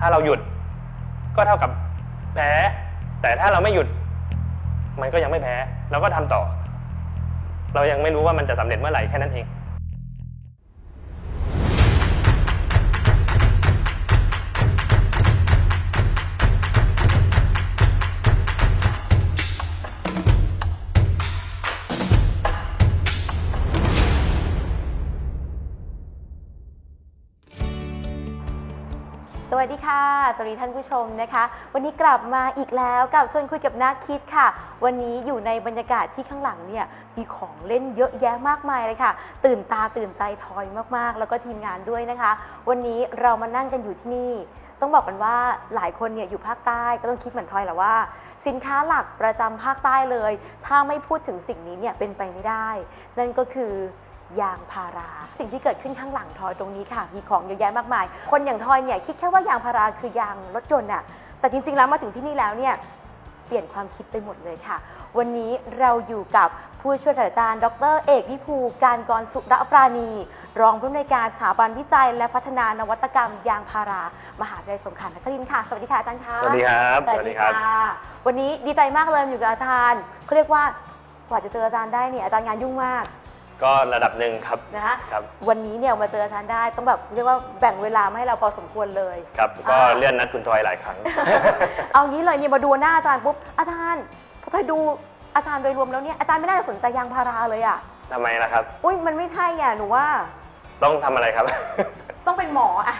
ถ้าเราหยุดก็เท่ากับแพ้ แต่ถ้าเราไม่หยุด มันก็ยังไม่แพ้ เราก็ทำต่อ เรายังไม่รู้ว่ามันจะสำเร็จเมื่อไหร่แค่นั้นเอง วัสดีค่ะ สวัสดีท่านผู้ชมนะคะ วันนี้กลับมาอีกแล้วกับชวนคุยกับนักคิดค่ะ วันนี้อยู่ในบรรยากาศที่ข้างหลังเนี่ยมีของเล่นเยอะแยะมากมายเลยค่ะ ตื่นตาตื่นใจทอยมากๆ แล้วก็ทีมงานด้วยนะคะ วันนี้เรามานั่งกันอยู่ที่นี่ ต้องบอกกันว่าหลายคนเนี่ยอยู่ภาคใต้ก็ต้องคิดเหมือนทอยแหละว่าสินค้าหลักประจำภาคใต้เลย ถ้าไม่พูดถึงสิ่งนี้เนี่ยเป็นไปไม่ได้ นั่นก็คือ ยางพารา สิ่งที่เกิดขึ้นข้างหลังทอยตรงนี้ค่ะ มีของเยอะแยะมากมาย คนอย่างทอยเนี่ยคิดแค่ว่ายางพาราคือยางรถยนต์อะแต่จริงๆแล้วมาถึงที่นี่แล้วเนี่ยเปลี่ยนความคิดไปหมดเลยค่ะ วันนี้เราอยู่กับผู้ช่วยศาสตราจารย์ ดร เอกวิภูการกรสุรปราณี รองผู้อำนวยการสถาบันวิจัย และพัฒนานวัตกรรมยางพารา มหาวิทยาลัยสงขลานครินทร์ค่ะ สวัสดีค่ะอาจารย์คะสวัสดีครับสวัสดีค่ะวันนี้ดีใจมากเลยอยู่กับอาจารย์เขาเรียกว่ากว่าจะเจออาจารย์ได้เนี่ยอาจารย์งานยุ่งมาก ก็ระดับหนึ่งครับ นะคะครับ วันนี้เนี่ยมาเจออาจารย์ได้ต้องแบบเรียกว่าแบ่งเวลามาให้เราพอสมควรเลย ครับก็อ่า เลื่อนนัดคุณทอยหลายครั้ง เอางี้เลยเนี่ยมาดูหน้าอาจารย์ปุ๊บอาจารย์พอเคยดูอาจารย์โดยรวมแล้วเนี่ยอาจารย์ไม่น่าจะสนใจยางพาราเลยอะทำไมล่ะครับ อุ้ยมันไม่ใช่อะหนูว่าต้องทำอะไรครับ ต้องเป็นหมออะ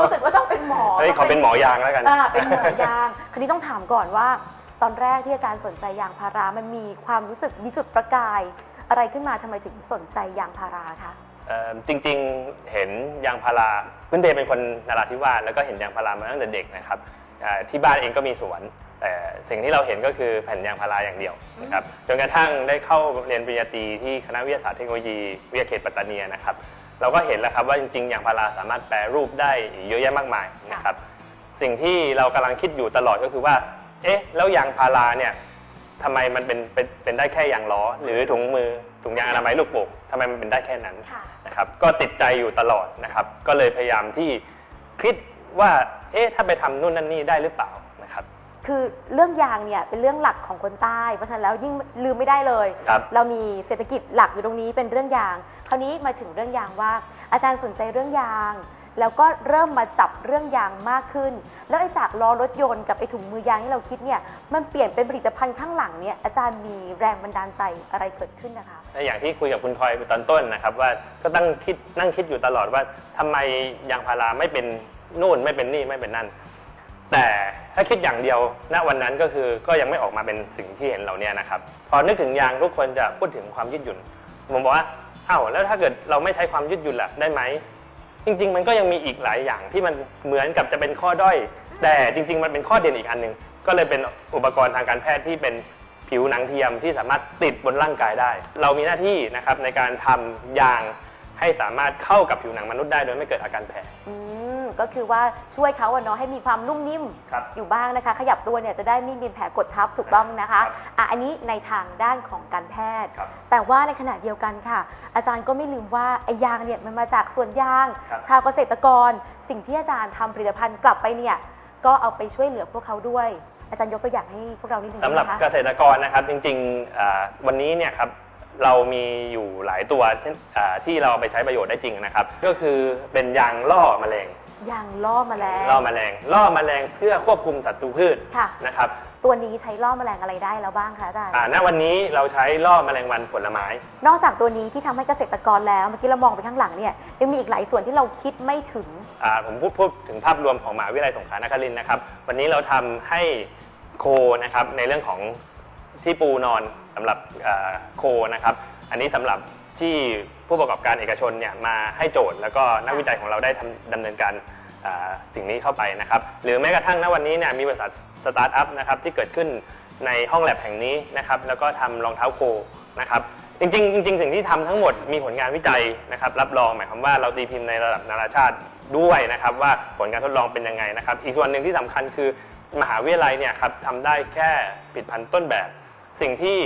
รู้สึกว่าต้องเป็นหมอเฮ้ยขอเป็นหมอยางแล้วกัน อ่าเป็นหมอยางคราวนี้ต้องถามก่อนว่า ตอนแรกที่อาจารย์สนใจยางพารามันมีความรู้สึกมีจุดประกาย อะไรขึ้นมาทำไมถึงสนใจยางพาราคะเอ่อจริงๆ เห็นยางพาราพื้นเพเป็นคนนราธิวาสแล้วก็เห็นยางพารามาตั้งแต่เด็กนะครับอ่อที่บ้านเองก็มีสวน แต่สิ่งที่เราเห็นก็คือแผ่นยางพาราอย่างเดียวนะครับจนกระทั่งได้เข้าเรียนปริญญาตรีที่คณะวิทยาศาสตร์เทคโนโลยีวิทยาเขตปัตตานีนะครับ เราก็เห็นแล้วครับว่าจริงๆยางพาราสามารถแปรรูปได้เยอะแยะมากมายนะครับ สิ่งที่เรากำลังคิดอยู่ตลอดก็คือว่า เอ๊ะ แล้วยางพาราเนี่ย ทำไมมันเป็นเป็นเป็นได้แค่ยางล้อ หรือถุงมือถุงยางอนามัยลูกโป่งทำไมมันเป็นได้แค่นั้นค่ะ นะครับ ก็ติดใจอยู่ตลอดนะครับ ก็เลยพยายามที่คิดว่าเอ๊ะถ้าไปทำนู่นนั่นนี่ได้หรือเปล่านะครับ คือเรื่องยางเนี่ยเป็นเรื่องหลักของคนใต้ เพราะฉะนั้นแล้วยิ่งลืมไม่ได้เลย ครับ เรามีเศรษฐกิจหลักอยู่ตรงนี้เป็นเรื่องยาง คราวนี้มาถึงเรื่องยางว่า อาจารย์สนใจเรื่องยาง แล้วก็เริ่มมาจับเรื่องยางมากขึ้น แล้วไอ้จากล้อรถยนต์กับไอ้ถุงมือยางที่เราคิดเนี่ยมันเปลี่ยนเป็นผลิตภัณฑ์ข้างหลังเนี่ยอาจารย์มีแรงบันดาลใจอะไรเกิดขึ้นนะคะ อย่างที่คุยกับคุณทอยไปตอนต้นนะครับว่าก็ตั้งคิดนั่งคิดอยู่ตลอดว่าทำไมยางพาราไม่เป็นนู่นไม่เป็นนี่ไม่เป็นนั่น แต่ถ้าคิดอย่างเดียวณวันนั้นก็คือก็ยังไม่ออกมาเป็นสิ่งที่เห็นเราเนี่ยนะครับพอนึกถึงยางทุกคนจะพูดถึงความยืดหยุ่นผมบอกว่าอ้าวแล้วถ้าเกิดเราไม่ใช้ความยืดหยุ่นล่ะได้ไหม จริง ๆ มันก็ยังมีอีกหลายอย่างที่มันเหมือนกับจะเป็นข้อด้อย แต่จริง ๆ มันเป็นข้อเด่นอีกอันหนึ่งก็เลยเป็นอุปกรณ์ทางการแพทย์ที่เป็นผิวหนังเทียมที่สามารถติดบนร่างกายได้ เรามีหน้าที่นะครับในการทำยางให้สามารถเข้ากับผิวหนังมนุษย์ได้โดยไม่เกิดอาการแพ้อืม ก็คือว่าช่วยเขาอะเนาะให้มีความนุ่มนิ่มครับอยู่บ้างนะคะ ขยับตัวเนี่ยจะได้ไม่มีแผลกดทับถูกต้องนะคะครับอะอันนี้ในทางด้านของการแพทย์ ครับแต่ว่าในขณะเดียวกันค่ะ อาจารย์ก็ไม่ลืมว่าไอ้ยางเนี่ยมันมาจากสวนยาง ครับ ชาวเกษตรกร สิ่งที่อาจารย์ทำผลิตภัณฑ์กลับไปเนี่ยก็เอาไปช่วยเหลือพวกเขาด้วย อาจารย์ยกตัวอย่างให้พวกเรานิดนึงสำหรับได้ไมเกคะ ษตรกรนะครับจริงๆอ่าวันนี้เนี่ยครับเรามีอยู่หลายตัวที่อ่าที่เราเอาไปใช้ประโยชน์ได้จริงนะครับ ก็คือเป็นยางล่อแมลง ยางล่อแมลง ล่อแมลงล่อแมลงเพื่อควบคุมศัตรูพืชค่ะ นะครับตัวนี้ใช้ล่อแมลงอะไรได้แล้วบ้างคะอาจารย์ อ่าณวันนี้เราใช้ล่อแมลงวันผลไม้ นอกจากตัวนี้ที่ทำให้เกษตรกรแล้ว เมื่อกี้เรามองไปข้างหลังเนี่ยยังมีอีกหลายส่วนที่เราคิดไม่ถึง อ่าผมพูดพูดถึงภาพรวมของมหาวิทยาลัยสงขลานครินทร์นะครับ วันนี้เราทำให้โคนะครับในเรื่องของที่ปูนอนสำหรับอ่าโคนะครับ อันนี้สำหรับ ที่ผู้ประกอบการเอกชนเนี่ยมาให้โจทย์ แล้วก็นักวิจัยของเราได้ทำดำเนินการอ่าสิ่งนี้เข้าไปนะครับหรือแม้กระทั่งณวันนี้เนี่ยมีบริษัทสตาร์ทอัพนะครับที่เกิดขึ้นในห้องแลบแห่งนี้นะครับแล้วก็ทำรองเท้าโคนะครับจริงๆจริงๆสิ่งที่ทำทั้งหมดมีผลงานวิจัยนะครับรับรองหมายความว่าเราตีพิมพ์ในระดับนานาชาติด้วยนะครับว่าผลการทดลองเป็นยังไงนะครับอีกส่วนหนึ่งที่สำคัญคือมหาวิทยาลัยเนี่ยครับทำได้แค่ผลิดพันธุ์ต้นแบบ สิ่งที่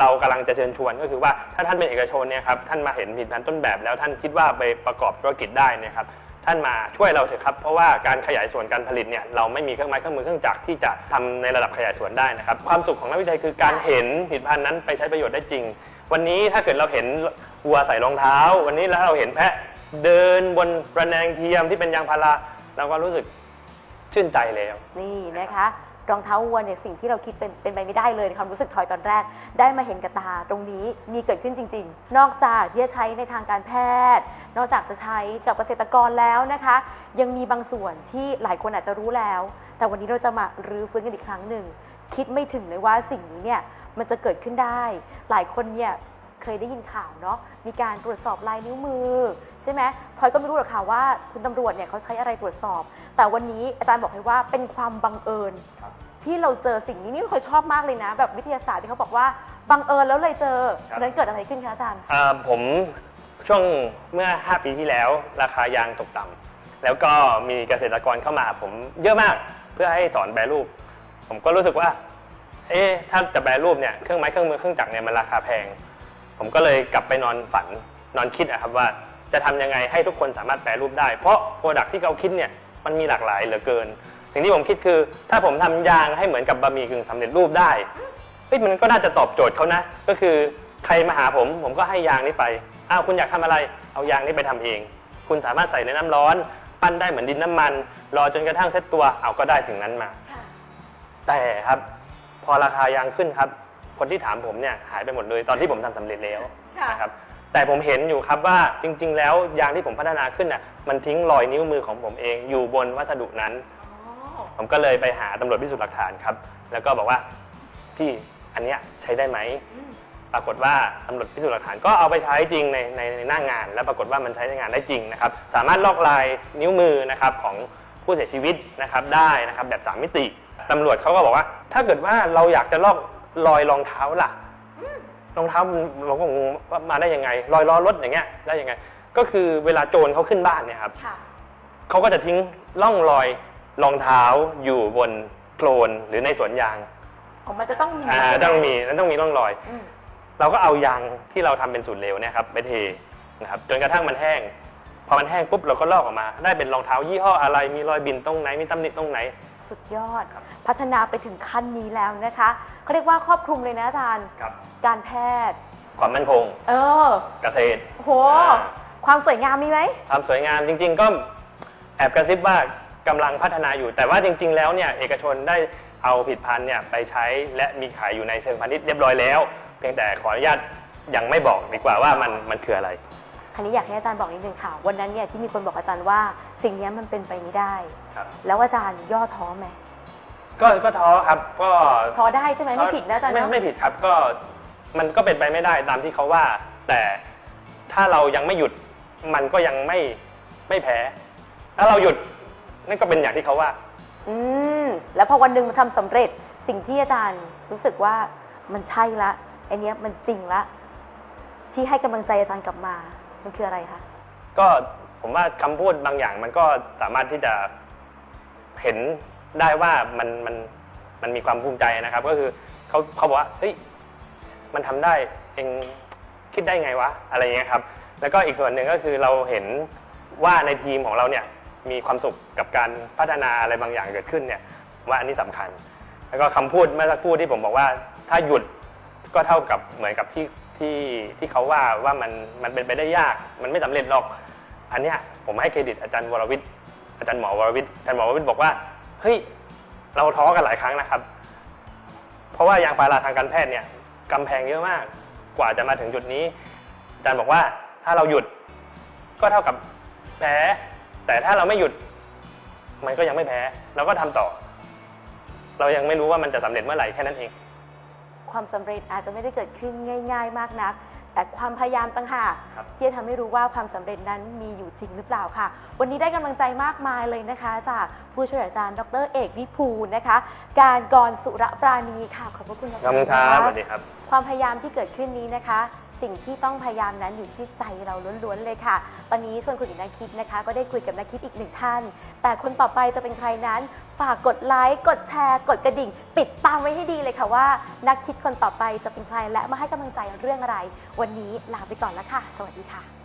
เรากำลังจะเชิญชวนก็คือว่าถ้าท่านเป็นเอกชนเนี่ยครับท่านมาเห็นผลิดพันธุ์ต้นแบบ แล้วท่านคิดว่าไปประกอบธุรกิจได้นยครับท่านมาช่วยเราเถอะครับเพราะว่าการขยายส่วนการผลิตเนี่ยเราไม่มีเครื่องไม้เครื่องมือเครื่องจักรที่จะทำในระดับขยายส่วนได้นะครับความสุขของนักวิจัยคือการเห็นผลิตภัณฑ์นั้นไปใช้ประโยชน์ได้จริง วันนี้ถ้าเกิดเราเห็นวัวใส่รองเท้า วันนี้แล้วเราเห็นแพะเดินบนระแนงเทียมที่เป็นยางพาราเราก็รู้สึกชื่นใจแล้ว นี่นะคะ รองเท้าวัวเนี่ยสิ่งที่เราคิดเป็นเป็นไปไม่ได้เลยในความรู้สึกทอยตอนแรก ได้มาเห็นกับตาตรงนี้มีเกิดขึ้นจริง ๆ นอกจากที่จะใช้ในทางการแพทย์ นอกจากจะใช้กับเกษตรกรแล้วนะคะ ยังมีบางส่วนที่หลายคนอาจจะรู้แล้ว แต่วันนี้เราจะมารื้อฟื้นกันอีกครั้งหนึ่งคิดไม่ถึงเลยว่าสิ่งนี้เนี่ยมันจะเกิดขึ้นได้ หลายคนเนี่ย เคยได้ยินข่าวเนาะมีการตรวจสอบลายนิ้วมือ ใช่ไหมพลอยก็ไม่รู้หรอกค่ะว่าคุณตำรวจเนี่ยเขาใช้อะไรตรวจสอบ แต่วันนี้อาจารย์บอกให้ว่าเป็นความบังเอิญครับที่เราเจอสิ่งนี้นี่เคยชอบมากเลยนะ แบบวิทยาศาสตร์ที่เขาบอกว่าบังเอิญแล้วเลยเจอครับ นั้นเกิดอะไรขึ้นคะอาจารย์ อ่าผมช่วงเมื่อ 5 ปีที่แล้ว ราคายางตกต่ำแล้วก็มีเกษตรกรเข้ามาผมเยอะมากเพื่อให้สอนแปรรูป ผมก็รู้สึกว่า เอ๊ะถ้าจะแปรรูปเนี่ยเครื่องไม้เครื่องมือเครื่องจักรเนี่ยมันราคาแพง ผมก็เลยกลับไปนอนฝันนอนคิดอะครับว่าจะทำยังไงให้ทุกคนสามารถแปรรูปได้ เพราะโปรดักที่เขาคิดเนี่ยมันมีหลากหลายเหลือเกิน สิ่งที่ผมคิดคือ ถ้าผมทำยางให้เหมือนกับบะหมี่กึ่งสำเร็จรูปได้เฮ้ยมันก็น่าจะตอบโจทย์เขานะ ก็คือใครมาหาผม ผมก็ให้ยางนี้ไปอ้าวคุณอยากทำอะไร เอายางนี้ไปทำเอง คุณสามารถใส่ในน้ำร้อน ปั้นได้เหมือนดินน้ำมัน รอจนกระทั่งเซ็ตตัวเอาก็ได้สิ่งนั้นมา แต่ครับ พอราคายางขึ้นครับ คนที่ถามผมเนี่ยหายไปหมดเลยตอนที่ผมทำสำเร็จแล้วค่ะ นะครับแต่ผมเห็นอยู่ครับว่าจริง ๆ แล้วยางที่ผมพัฒนาขึ้นน่ะมันทิ้งรอยนิ้วมือของผมเองอยู่บนวัสดุนั้นผมก็เลยไปหาตำรวจพิสูจน์หลักฐานครับ แล้วก็บอกว่าพี่อันเนี้ยใช้ได้ไหมปรากฏว่าตำรวจพิสูจน์หลักฐานก็เอาไปใช้จริงในในในหน้างาน แล้วปรากฏว่ามันใช้ในงานได้จริงนะครับ สามารถลอกลายนิ้วมือนะครับของผู้เสียชีวิตนะครับได้นะครับแบบสามมิติตำรวจเขาก็บอกว่า ถ้าเกิดว่าเราอยากจะลอก รอยรองเท้าล่ะรองเท้ามันเราก็งงว่ามาได้ยังไง รอยล้อรถอย่างเงี้ยได้ยังไง ก็คือเวลาโจรเขาขึ้นบ้านเนี่ยครับค่ะ เขาก็จะทิ้งร่องรอยรองเท้าอยู่บนโคลนหรือในสวนยางของมันจะต้องมีอ่าต้องมีนั้นต้องมีร่องรอย อืมเราก็เอายางที่เราทำเป็นสูตรเหลวเนี่ยครับไปเทนะครับจนกระทั่งมันแห้ง พอมันแห้งปุ๊บเราก็ลอกออกมา ได้เป็นรองเท้ายี่ห้ออะไรมีรอยบินตรงไหนมีตำหนิตรงไหน สุดยอดพัฒนาไปถึงขั้นนี้แล้วนะคะเขาเรียกว่าครอบคลุมเลยนะอาจารย์ ครับ การแพทย์ ความมั่นคงเออเกษตร โหความสวยงามมีไหม ความสวยงามจริง ๆ ก็แอบกระซิบว่ากำลังพัฒนาอยู่ แต่ว่าจริง ๆ แล้วเนี่ยเอกชนได้เอาผลิตภัณฑ์เนี่ยไปใช้และมีขายอยู่ในเชิงพาณิชย์เรียบร้อยแล้ว เพียงแต่ขออนุญาตยังไม่บอกดีกว่าว่ามันมันคืออะไรคันนี้อยากให้อาจารย์บอกนิดนึงค่ะ วันนั้นเนี่ยที่มีคนบอกอาจารย์ว่า สิ่งนี้มันเป็นไปไม่ได้ ครับ แล้วอาจารย์ย่อท้อไหมก็ก็ท้อครับก็ท้อได้ใช่ไหมไม่ผิดนะอาจารย์ไม่เนาะ ไม่ผิดครับก็มันก็เป็นไปไม่ได้ตามที่เขาว่า แต่ถ้าเรายังไม่หยุดมันก็ยังไม่ไม่แพ้ ถ้าเราหยุดนั่นก็เป็นอย่างที่เขาว่า อืมแล้วพอวันหนึ่งมันทำสำเร็จสิ่งที่อาจารย์รู้สึกว่ามันใช่ละไอเนี้ยมันจริงละ ที่ให้กำลังใจอาจารย์กลับมา มันคืออะไรคะก็ ผมว่าคำพูดบางอย่างมันก็สามารถที่จะเห็นได้ว่ามันมันมันมีความภูมิใจนะครับ ก็คือเขาเขาบอกว่าเฮ้ยมันทำได้เองคิดได้ไงวะอะไรเงี้ยครับ แล้วก็อีกส่วนหนึ่งก็คือเราเห็นว่าในทีมของเราเนี่ยมีความสุขกับการพัฒนาอะไรบางอย่างเกิดขึ้นเนี่ยว่าอันนี้สำคัญ แล้วก็คำพูดเมื่อสักครู่ที่ผมบอกว่า ถ้าหยุดก็เท่ากับเหมือนกับที่ที่ที่เขาว่าว่ามันมันเป็นไปได้ยาก มันไม่สำเร็จหรอก อันเนี้ยผมให้เครดิตอาจารย์วรวิทย์อาจารย์หมอวรวิทย์อาจารย์หมอวรวิทย์บอกว่าเฮ้ยเราท้อกันหลายครั้งนะครับ เพราะว่ายางพาราทางการแพทย์เนี่ยกำแพงเยอะมากกว่าจะมาถึงจุดนี้ อาจารย์บอกว่าถ้าเราหยุดก็เท่ากับแพ้ แต่ถ้าเราไม่หยุด มันก็ยังไม่แพ้เราก็ทำต่อ เรายังไม่รู้ว่ามันจะสำเร็จเมื่อไหร่แค่นั้นเอง ความสำเร็จอาจจะไม่ได้เกิดขึ้นง่าย ๆ มากนัก แต่ความพยายามต่างหากครับ ที่จะทำให้รู้ว่าความสำเร็จนั้นมีอยู่จริงหรือเปล่าค่ะ วันนี้ได้กำลังใจมากมายเลยนะคะ จากผู้ช่วยอาจารย์ดรเอกวิภูลนะคะ การกรสุรปราณีค่ะขอบพระคุณดรขอบคุณครับนะะ สวัสดีครับ ความพยายามที่เกิดขึ้นนี้นะคะ สิ่งที่ต้องพยายามนั้นอยู่ที่ใจเราล้วนๆเลยค่ะ วันนี้ชวนคุณหญิงนักคิดนะคะ ก็ได้คุยกับนักคิดอีกหนึ่งท่าน แต่คนต่อไปจะเป็นใครนั้น ฝากกดไลค์ กดแชร์ กดกระดิ่ง ปิดตามไว้ให้ดีเลยค่ะว่า นักคิดคนต่อไปจะเป็นใครและมาให้กำลังใจเรื่องอะไร วันนี้ลาไปก่อนแล้วค่ะ สวัสดีค่ะ